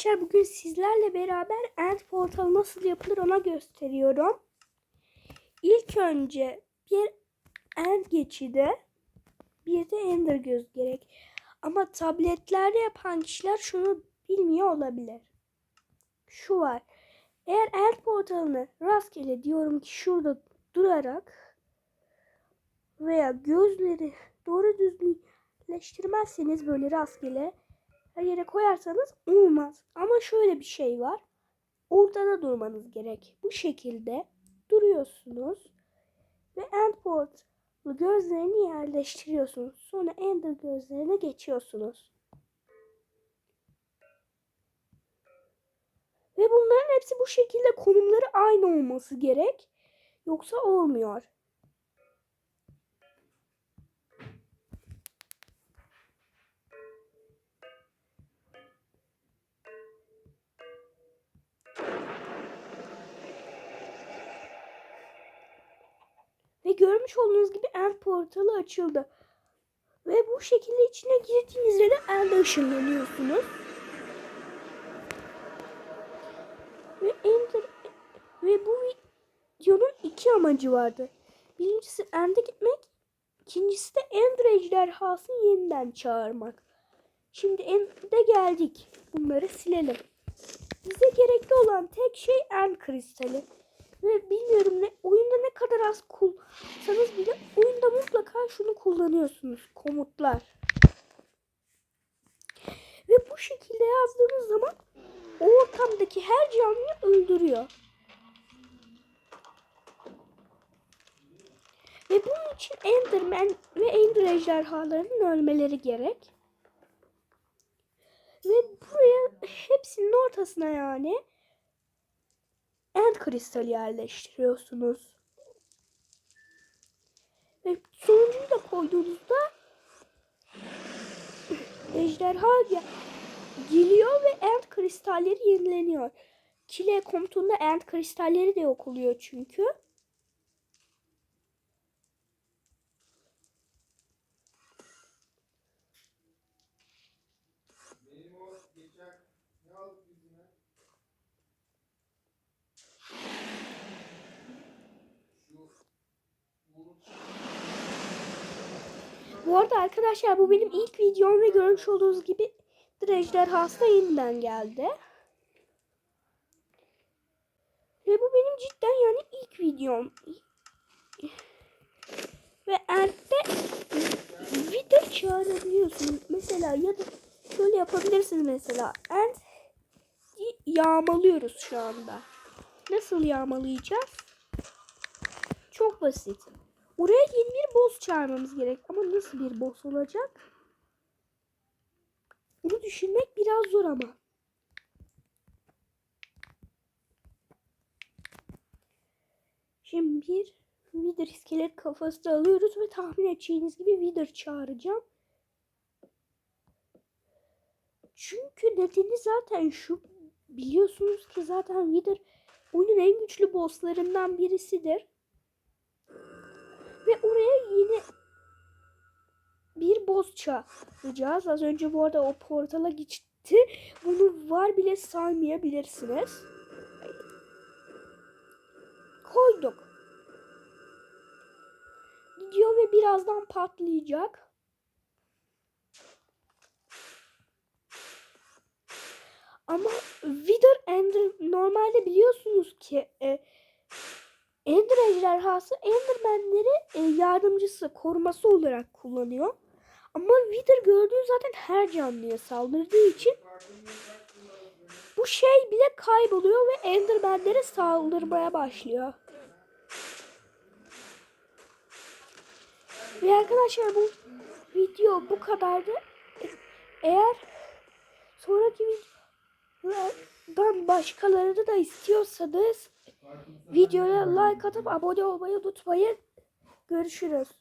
arkadaşlar bugün sizlerle beraber End Portal nasıl yapılır ona gösteriyorum. İlk önce bir End geçidi bir de Ender göz gerek. Ama tabletlerde yapan kişiler şunu bilmiyor olabilir. Şu var. Eğer End Portal'ını rastgele diyorum ki şurada durarak veya gözleri doğru düzgünleştirmezseniz böyle rastgele her yere koyarsanız olmaz. Ama şöyle bir şey var. Ortada durmanız gerek. Bu şekilde duruyorsunuz ve endport gözlerini yerleştiriyorsunuz. Sonra ender gözlerine geçiyorsunuz. Ve bunların hepsi bu şekilde konumları aynı olması gerek. Yoksa olmuyor. Görmüş olduğunuz gibi end portalı açıldı. Ve bu şekilde içine girdiğinizde de ende ışınlanıyorsunuz. Ve ender ve bu videonun iki amacı vardı. Birincisi ende gitmek, ikincisi de ender ejderhasını yeniden çağırmak. Şimdi ende geldik. Bunları silelim. Bize gerekli olan tek şey end kristali. Ve bilmiyorum ne şunu kullanıyorsunuz. Komutlar. Ve bu şekilde yazdığınız zaman o ortamdaki her canlıyı öldürüyor. Ve bunun için Enderman ve Ender ejderhalarının ölmeleri gerek. Ve buraya hepsinin ortasına yani end kristali yerleştiriyorsunuz. Ve sonuncuyu da koyduğunuzda ejderha ge- geliyor ve end kristalleri yenileniyor. Kile komutunda end kristalleri de yok oluyor çünkü. Benim o geçen ne aldık Bu arada arkadaşlar bu benim ilk videom ve görmüş olduğunuz gibi ejderhası da yeniden geldi. Ve bu benim cidden yani ilk videom. Ve Ert'te video çağırabiliyorsunuz. Mesela ya da şöyle yapabilirsiniz mesela. Ent yağmalıyoruz şu anda. Nasıl yağmalayacağız? Çok basit. Oraya yeni bir boss çağırmamız gerek. Ama nasıl bir boss olacak? Bunu düşünmek biraz zor ama. Şimdi bir Wither iskelet kafası da alıyoruz ve tahmin edeceğiniz gibi Wither çağıracağım. Çünkü nedeni zaten şu. Biliyorsunuz ki zaten Wither oyunun en güçlü bosslarından birisidir. Ve oraya yine çağıracağız. Az önce bu arada o portala gitti. Bunu var bile saymayabilirsiniz. Koyduk. Gidiyor ve birazdan patlayacak. Ama Wither Ender normalde biliyorsunuz ki e, Ender ejderhası Endermenleri e, yardımcısı, koruması olarak kullanıyor. Ama Wither gördüğü zaten her canlıya saldırdığı için bu şey bile kayboluyor ve Endermenlere saldırmaya başlıyor. Ve arkadaşlar bu video bu kadardı. Eğer sonraki videolardan başkalarını da istiyorsanız videoya like atıp abone olmayı unutmayın. Görüşürüz.